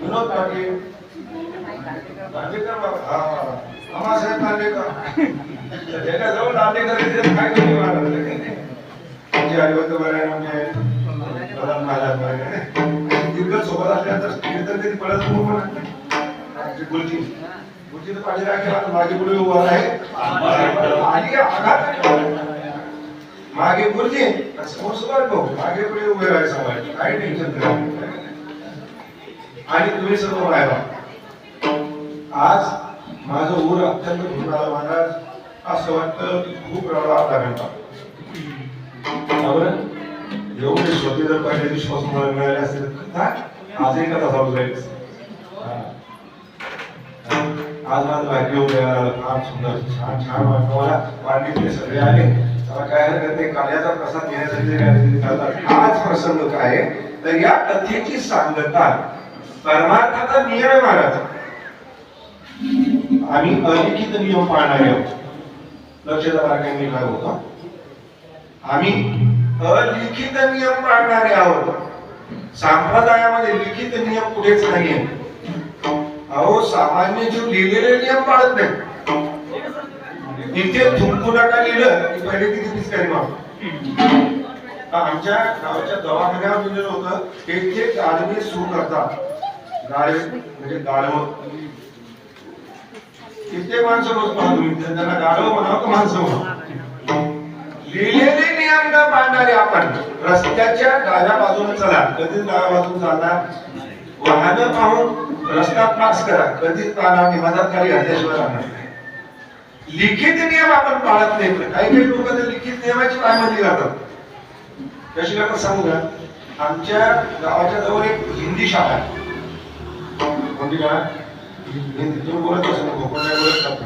विनोद पाटील दांडेकर हा दांडेकर दांडेकर काय कमी म्हणजे म्हणजे प्रधान महाराज सोबत असल्यानंतर कीर्तन कधी पडत म्हणून गुरुजी गुरुजी तर पाठी राखेल पुढे उभा आहे आणि आघात मागे गुरुजी समोर सुभाष भाऊ मागे पुढे उभे राहायचं समाज काही टेन्शन आणि तुम्ही सर्व राहिला आज माझं ऊर अत्यंत भुरणाला महाराज. असं वाटतं की खूप रडा आता घंटा एवढे स्वतः जर पहिल्या दिवशीपासून मला मिळाले असेल तर कथा आजही कथा चालू जाईल आज माझं भाग्य उभे फार सुंदर छान छान वाटतं मला. वाढणीतले सगळे आले. मला काय हरकत नाही काल्याचा प्रसाद घेण्यासाठी जरी प्रसंग काय तर या कथेची सांगता परमार्थाचा नियम आहे महाराज आम्ही अलिखित नियम पाळणारे आहोत. लक्ष बारकाईने काय होतं. आम्ही अलिखित नियम पाळणारे आहोत. संप्रदायामध्ये लिखित नियम कुठेच नाहीये. अहो सामान्य जीव लिहिलेले नियम पाळत नाही इथे थुंकू नका लिहिलं की पहिले किती पिचकारी माग आमच्या गावच्या दवाखान्यावर लिहिलेलं होतं एक एक गाडवे सुरू करतात गाडवे म्हणजे गाडव कित्येक माणसं रोज पाहतो मी त्यांना गाडव म्हणावं का माणसं म्हणावं? लिहिलेले नियम न पाळणारे आपण रस्त्याच्या डाव्या बाजूने चला. कधीच डाव्या बाजूने चालणार वाहन पाहून रस्ता पास करा. कधीच प्राणांनी निवादात खाली घातल्याशिवाय राहणार लिखित नियम आपण पाळत नाही काही काही लोक लिखित नियमाची पायमधी जातात कशी करतात सांगू का? आमच्या गावाच्या जवळ एक हिंदी शाळा आहे. कोणती शाळा हिंदी. तुम्ही बोलत असेल बोलत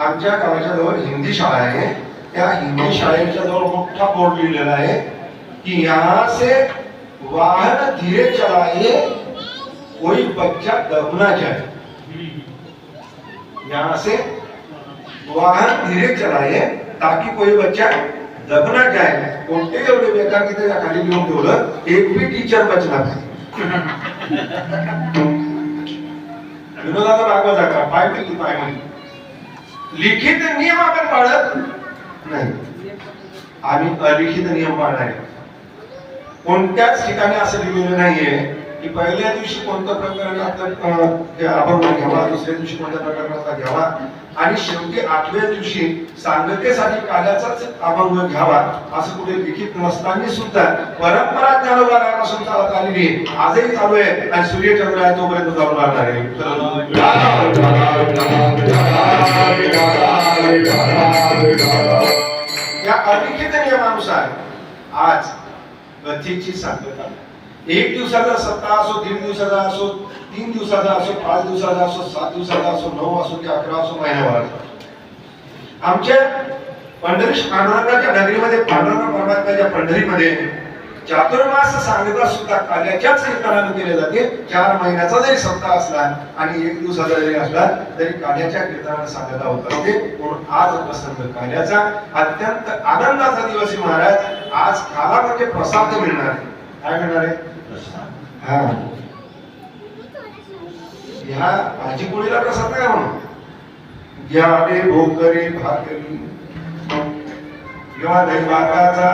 आमच्या गावाच्या जवळ हिंदी शाळा आहे. त्या हिंदी शाळेच्या जवळ मोठा बोर्ड लिहिलेला आहे की यहाँ से वाहन धीरे चलाए कोई बच्चा दब ना जाए. यहाँ से वाहन धीरे चलाइए ताकि कोई बच्चा दबना जाए। कोणते एवढे बेकार की त्याच्याखाली लिहून ठेवलं? एक बी टीचर बचला विनोदाचा रागवा जागा पाय पिकली पाय म्हणजे लिखित नियम आपण पाळत नाही. आम्ही अलिखित नियम पाळणार. कोणत्याच ठिकाणी असं लिहिलेलं नाहीये. की पहिल्या दिवशी कोणतं प्रकरणात अभंग घ्यावा दुसऱ्या दिवशी कोणत्या प्रकरणाचा घ्यावा? आणि शेवटी आठव्या दिवशी सांगतेसाठी काल्याचाच अभंग घ्यावा असं कुठे लिखित नसताना सुद्धा परंपरा ज्ञानोबापासून चालत आलेली आजही चालू आहे आणि सूर्यचंद्र आहे तोपर्यंत चालू राहणार आहे. या अलिखित नियमानुसार आज कथेची सांगता एक दिवसाचा सप्ताह असो दीड दिवसाचा असो तीन दिवसाचा असो पाच दिवसाचा असो सात दिवसाचा असो नऊ असो की अकरा असो महिन्याभराचा. आमच्या पंढरी पांडुरंगाच्या नगरीमध्ये पांडुरंग परमात्म्याच्या पंढरीमध्ये चातुर्मास सांगता सुद्धा काल्याच्याच कीर्तनाने केले जाते. चार महिन्याचा जरी सप्ताह असला आणि एक दिवसाचा जरी असला तरी काल्याच्या कीर्तनाने सांगता होत. असते म्हणून आज प्रसंग काल्याचा अत्यंत आनंदाचा दिवस आहे महाराज. आज काला म्हणजे प्रसाद मिळणार आहे. काय करणार आहे? हा. ह्या भाजी पोळीला प्रसाद नाही म्हणून. घ्यावे भोकरी भाकरी किंवा दही भाताचा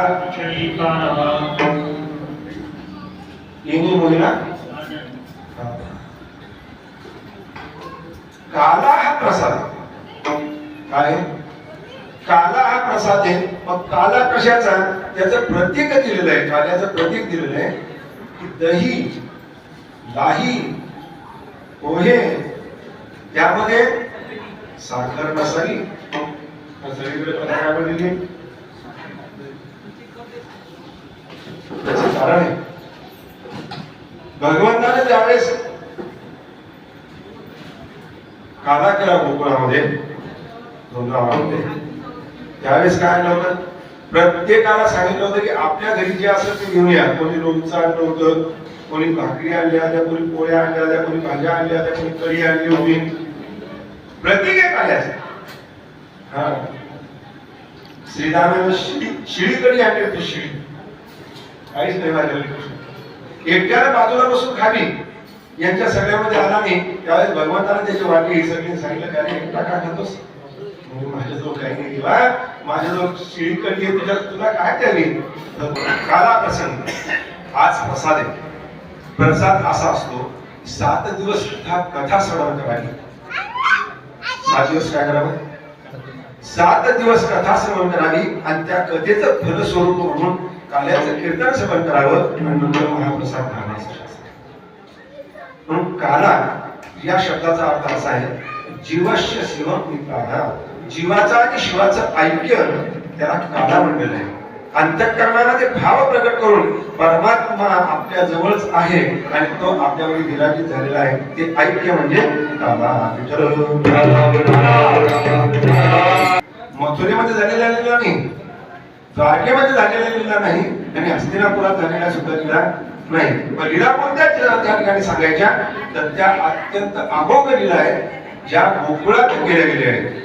मुलीला काला हा प्रसाद. आहे. काय? काला हा प्रसाद आहे. मग काला कशाचा? त्याचं प्रतीक दिलेलं आहे काल्याचं प्रतीक दिलेलं आहे की दही लाही पोहे त्यामध्ये साखर नसावी सगळीकडे पत्रकार त्याचं कारण आहे. भगवंताने ज्यावेळेस काला केला गोकुळामध्ये. दोन त्यावेळेस काय लावलं प्रत्येकाला सांगितलं होतं की आपल्या घरी जे असेल ते घेऊन या कोणी लोणचं आणलं होतं कोणी भाकरी आणल्या होत्या कोणी पोळ्या आणल्या होत्या कोणी भाज्या आणल्या होत्या कोणी कढी आणली होती. प्रत्येक एक आल्या हा. श्रीरामानं शिडी कढी आणली होती शिडी काहीच नाही माझ्या एकट्याला बाजूला बसून खावी यांच्या सगळ्यामध्ये आला नाही त्यावेळेस भगवंताला त्याची वाटली सगळी सांगितलं का एकटा का खातोस? म्हणजे माझ्याजवळ काही नाही किंवा माझ्याजवळ शिळी कडी आहे तुझ्या तुला काय द्यावी काला प्रसंग आज प्रसाद आहे. प्रसाद असा असतो सात दिवस कथा कथा श्रवण करावी. सात दिवस काय करावं? सात दिवस कथा श्रवण करावी आणि त्या कथेचं फलस्वरूप म्हणून काल्याचं कीर्तन श्रवण करावं आणि नंतर महाप्रसाद खाण्याचं म्हणून काला या शब्दाचा अर्थ असा आहे जीवस्य शिवम प्राधा जीवाचा आणि शिवाचं ऐक्य त्याला काला म्हणलेलं आहे अंतःकरणामध्ये भाव प्रकट करून परमात्मा आपल्या जवळच आहे आणि तो आपल्यावर विराजित झालेला आहे. ते ऐक्य म्हणजे मथुरेमध्ये झालेला लिहिला नाही द्वारकेमध्ये झालेला लिहिला नाही आणि हस्तिनापुरात झालेला सुद्धा लिहिला नाही. पण लिला कोणत्या त्या ठिकाणी सांगायच्या? तर त्या अत्यंत अभोग लीला आहे ज्या गोकुळात केल्या गेल्या आहेत.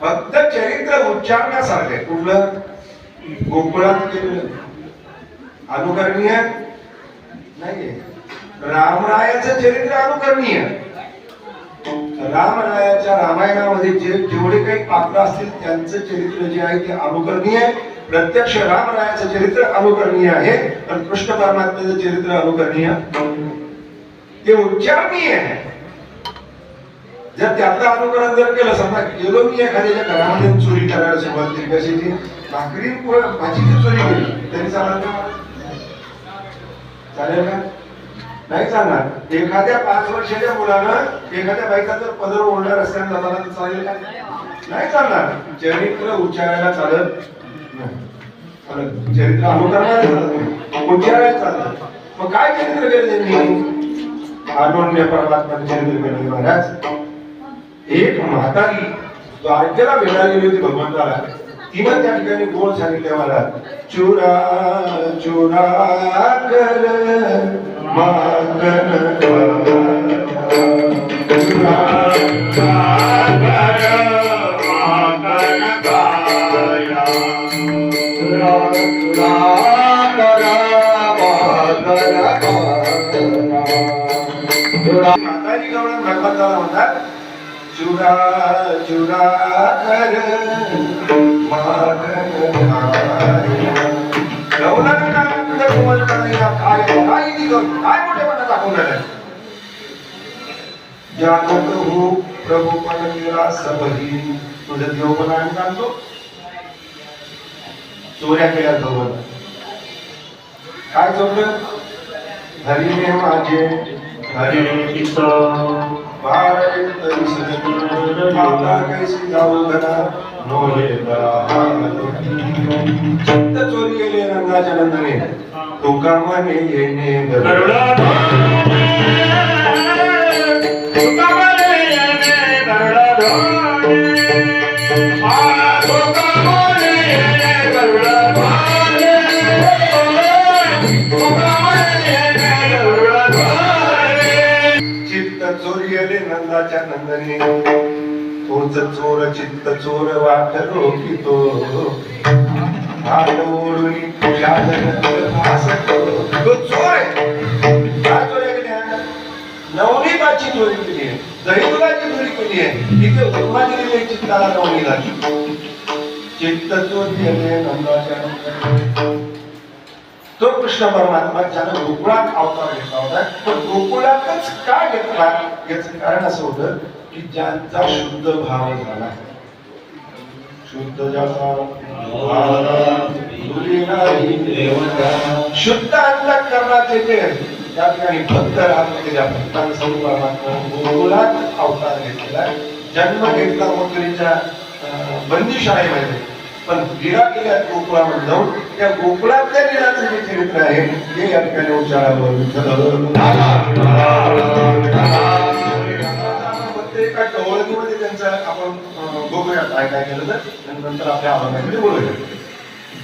फक्त चरित्र उच्चारण्यासारखे कुठलं? गोकुळात अनुकरणीय नाहीये. रामरायाचं चरित्र अनुकरणीय रामरायाच्या रामायणामध्ये जे जेवढे काही पात्र असतील त्यांचं चरित्र जे आहे ते अनुकरणीय आहे. प्रत्यक्ष रामरायाचं चरित्र अनुकरणीय आहे पण कृष्ण परमात्म्याचं चरित्र अनुकरणीय ते उच्चारणीय आहे. जर त्यातलं अनुकरण जर केलं समजा गेलो मी एखाद्याच्या घरामध्ये चोरी करायला सुरुवात केली कशाची भाकरी भाजीची चोरी केली तरी चालणार का? चालेल का? नाही चालणार. एखाद्या पाच वर्षाच्या मुलानं एखाद्या बाईचा जर पदर ओढला रस्त्याने जाताना तर चालेल का? नाही चालणार. चरित्र उच्चारायला चालत नाही. चालत चरित्र अनुकरणाला चालत नाही. उच्चारायला चालत मग काय चरित्र केलं त्यांनी? अनोन्य परमात्मा चरित्र केलं महाराज. एक म्हातारी द्वारकेला भेटायला गेली होती भगवंताला. तिनं त्या ठिकाणी गोळ सांगितले मला चुरा चुरा कर मागन चुरा म्हातारी गवळण भगवंताला म्हणतात चुरा चुरा कर काय तुझं तुम्हाला काय दाखवून हो प्रभू पण सबही तुझं आम्ही जाणतो चोऱ्या केल्या जवळ काय चोरलं? हरीने माझे हरी माता कैसी जाऊ घरा चित्त चोरी गेले रंगाच्या नंदने तुका मने येणे तुका नंदने तोच चोर चित्त चोर वाट रोखितो. हात ओढून शासन चोर आहे. काय चोऱ्या चोरी केली आहे. दहिदुराची चोरी केली आहे. इथे उर्मा दिलेली चित्ताला नवनीला चित्त चोरी गेले नंदाच्या नंदने तो कृष्ण परमात्मा ज्यानं गोकुळात अवतार घेतला होता पण गोकुळातच का घेतला याच कारण असं होतं की ज्यांचा शुद्ध भाव झाला शुद्ध ज्याचा भाव भुली नाही शुद्ध अंतकरणाचे जे त्या ठिकाणी भक्त राहत होते त्या भक्तांचं परमात्मा गोकुळात अवतार घेतलेला जन्म घेतला मथुरीच्या अं, बंदीशाळेमध्ये पण गिरा केल्या गोकुळामध्ये जाऊन त्या गोकुळातल्या लिलाचं जे चरित्र आहे ते या ठिकाणी उच्चारावर एका टवळकीमध्ये त्यांचं आपण बघूया काय काय केलं तर. आणि नंतर आपल्या आवाजामध्ये बोलूया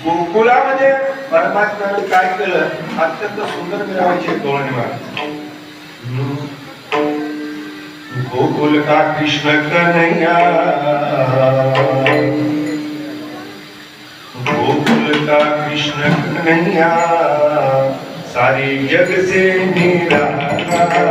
गोकुळामध्ये परमात्म्याने काय केलं? अत्यंत सुंदर मिळवायची धोरणे गोकुल का कृष्ण कन्हैया? गोकुल कृष्ण कन्हैया सारे जग से निराला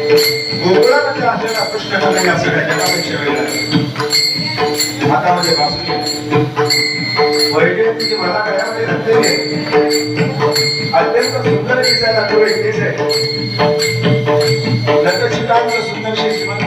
कृष्ण मीराबाई वर्णन करतात गोकुळामध्ये जगापेक्षा वेगळा. हातामध्ये बासुरी वैजयंतीची म्हणजे मला गळ्यामध्ये घातलेली आहे? अत्यंत सुंदर दिसायला तो एक केस आहे. नटशिकांचं सुंदर शे श्रीमंत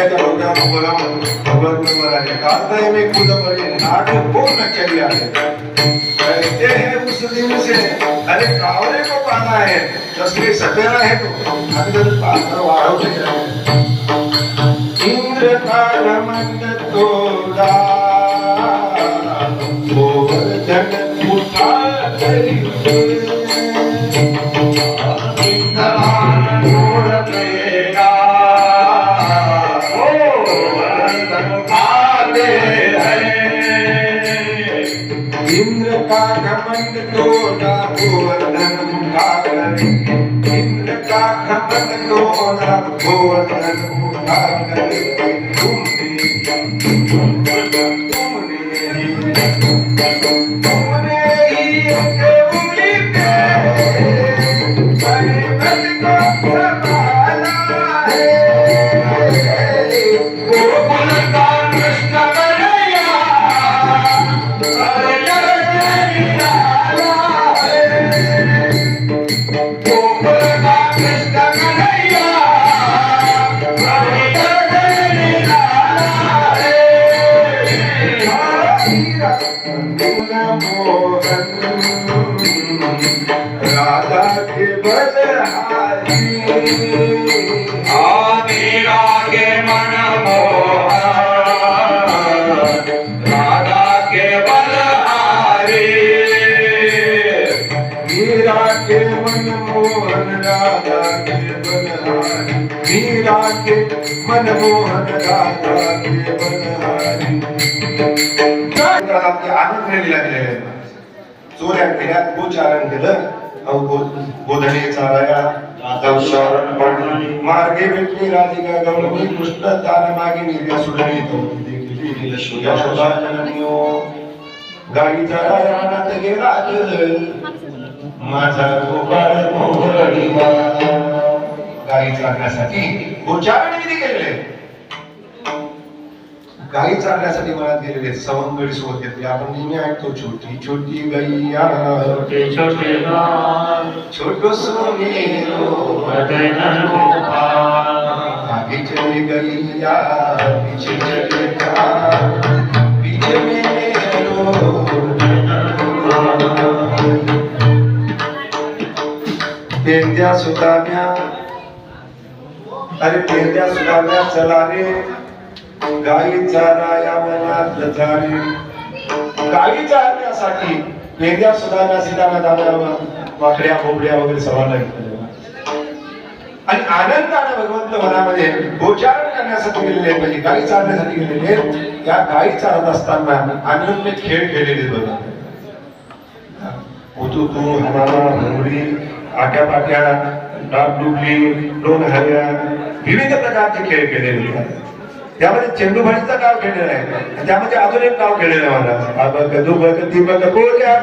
डोक्यावर बोलावून भगवत बोलाले कालताय मी खुद पडे नाट पूर्ण केली आहे कहते हैं उस दिन से अरे कावले को पाना है तसली सफेरा है तो अंदर पात्र वाढवले इंद्र का घमंड तोड़ा गोवर्धन उठा करी I'm not going to do Mira के मनमोहन राधा के बलहारी आनंद फेरी लागले चोऱ्या फेऱ्यात गोचारण केलं अहो गो- शरण मार्गे भेटली राधिका गौरवी कृष्ण दान मागे निर्या सुडली गाडीचा देखली रानात गेला माझा गोपाळ मोहळीवा गाई चालण्यासाठी गोचारण विधी गाई चालण्यासाठी मनात गेलेले सवंगडी सोबत घेतली. आपण नेहमी ऐकतो छोटी छोटी गैया. छोटे छोटे छोटो सोनेरो. आगे चली गैया पीछे चले पीछे मेरो पेंद्या सुताम्या अरे पेंद्या सुताम्या चला रे. गाई चाराया मनात झाले गाई चारण्यासाठी पेंद्या सुधारण्या सीताना दादा वाकड्या बोबड्या वगैरे सवाला आणि आनंदाने भगवंत मनामध्ये गोचारण करण्यासाठी गेलेले म्हणजे गाई चालण्यासाठी गेलेले आहेत. या गाई चालत असताना आनंद खेळ खेळलेले बघा. उतू तू हमारा होमरी आट्या पाट्या डाग डुबली दोन हव्या विविध प्रकारचे खेळ खेळलेले आहेत. त्यामध्ये चेंडूभाडीचा गाव खेळलेला आहे. त्यामध्ये अजून एक गाव खेळलेलं आहे मला. अबक दुबक दिबक कोल्या